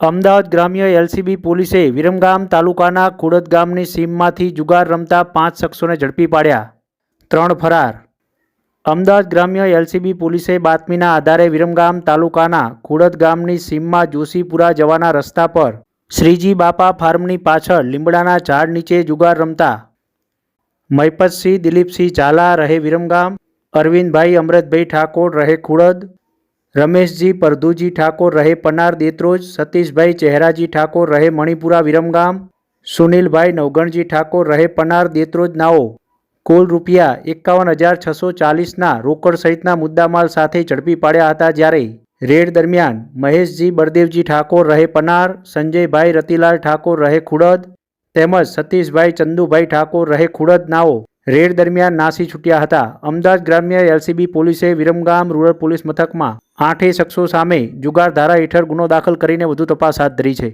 અમદાવાદ ગ્રામ્ય એલસીબી પોલીસે વિરમગામ તાલુકાના ખુડદ ગામની સીમમાંથી જુગાર રમતા પાંચ શખ્સોને ઝડપી પાડ્યા. ત્રણ ફરાર. અમદાવાદ ગ્રામ્ય એલસીબી પોલીસે બાતમીના આધારે વિરમગામ તાલુકાના ખુડદ ગામની સીમમાં જોશીપુરા જવાના રસ્તા પર શ્રીજી બાપા ફાર્મની પાછળ લીમડાના ઝાડ નીચે જુગાર રમતા મહિપતસિંહ, દિલીપસિંહ ઝાલા રહે વિરમગામ, અરવિંદભાઈ અમરતભાઈ ઠાકોર રહે ખુડદ રમેશજી પરધુજી ઠાકોર રહે પનાર દેત્રોજ, સતીશભાઈ ચહેરાજી ઠાકોર રહે મણિપુરા વિરમગામ, સુનિલભાઈ નવગણજી ઠાકોર રહે પનાર દેત્રોજ નાઓ. કુલ રૂપિયા એકાવન હજાર છસો ચાલીસના રોકડ સહિતના મુદ્દામાલ સાથે ઝડપી પાડ્યા હતા જ્યારે રેડ દરમિયાન મહેશજી બળદેવજી ઠાકોર રહે પનાર, સંજયભાઈ રતિલાલ ઠાકોર રહે ખુડદ, તેમજ સતીશભાઈ ચંદુભાઈ ઠાકોર રહે ખુડદ નાઓ. રેડ દરમિયાન નાસી છૂટ્યા હતા. અમદાવાદ ગ્રામ્ય એલસીબી પોલીસે વિરમગામ રૂરલ પોલીસ મથકમાં આઠેય શખ્સો સામે જુગાર ધારા હેઠળ ગુનો દાખલ કરીને વધુ તપાસ હાથ ધરી છે.